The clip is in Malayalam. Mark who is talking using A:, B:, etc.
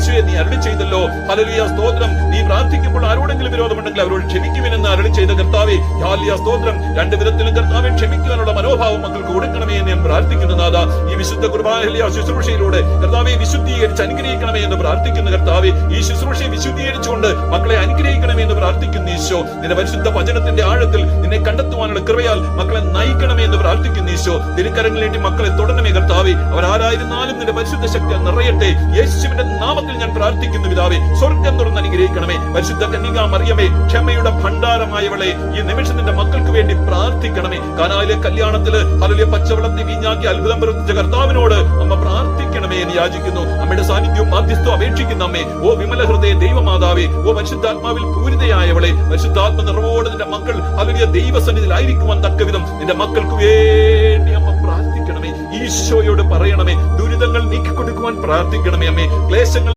A: യേശുവെ നീ അരുളി ചെയ്തല്ലോ. ഹലലിയ സ്തോത്രം. നീ പ്രാർത്ഥിക്കുമ്പോൾ ആരോടെങ്കിലും വിരോധമുണ്ടെങ്കിൽ അവരോട് ക്ഷമിക്കുമെന്ന് അരുളി ചെയ്ത കർത്താവെ ഹാലിയ സ്തോത്രം. രണ്ടു വിധത്തിലും കർത്താവെ ക്ഷമിക്കുവാനുള്ള മനോഭാവം മക്കൾക്ക് കൊടുക്കണമേ എന്ന് ഞാൻ പ്രാർത്ഥിക്കുന്നു നാഥ. ഈ വിശുദ്ധ കുർബാനഹലിയ ശുശ്രൂഷയിലൂടെ കർത്താവെ വിശുദ്ധീകരിച്ച് അനുഗ്രഹിക്കണമേ എന്ന് പ്രാർത്ഥിക്കുന്നു കർത്താവെ. ഈ ശുശ്രൂഷയെ വിശുദ്ധീകരിച്ചുകൊണ്ട് മക്കളെ അനുഗ്രഹിക്കണമേ എന്ന് ഈശോ നിന്റെ പരിശുദ്ധ വചനത്തിന്റെ ആഴത്തിൽ നിന്നെ കണ്ടെത്തുവാനുള്ള കൃപയാൽ മക്കളെ നയിക്കണമേ എന്ന് പ്രാർത്ഥിക്കുന്നു ഈശോ. തിരുക്കരങ്ങളിലേറ്റി മക്കളെ തുടരണമേ അവർ ആരായിരുന്നാലും നിന്റെ പരിശുദ്ധ ശക്തി നിറയട്ടെ. യേശുവിന്റെ നാമത്തിൽ ഞാൻ പ്രാർത്ഥിക്കുന്നു പിതാവേ. സ്വർഗം തുറന്ന് അനുഗ്രഹിക്കണമേ. പരിശുദ്ധ കന്യക മറിയമേ ക്ഷമയുടെ ഭണ്ഡാരമായവളെ ഈ നിമിഷം നിന്റെ മക്കൾക്ക് വേണ്ടി പ്രാർത്ഥിക്കണമേ. കാനാലിലെ കല്യാണത്തിൽ അതിലെ പച്ചവെള്ളത്തെ വീഞ്ഞാക്കി അത്ഭുതം പ്രവർത്തിച്ച കർത്താവിനോട് അമ്മ എന്ന് യാചിക്കുന്നു അമ്മയുടെ സാന്നിധ്യവും അപേക്ഷിക്കുന്ന അമ്മേ. ഓ വിമല ഹൃദയ ദൈവമാതാവേ ഓ പരിശുദ്ധാത്മാവിൽ പൂരിതയായവളെ പരിശുദ്ധാത്മ നിറവോട് നിന്റെ മക്കൾ അവരുടെ ദൈവസന്നിധിയിലായിരിക്കുവാൻ തക്കവിധം നിന്റെ മക്കൾക്ക് വേണ്ടി അമ്മ പ്രാർത്ഥിക്കണമേ. ഈശോയോട് പറയണമേ ദുരിതങ്ങൾ നീക്കിക്കൊടുക്കുവാൻ പ്രാർത്ഥിക്കണമേ അമ്മേ. ക്ലേശങ്ങൾ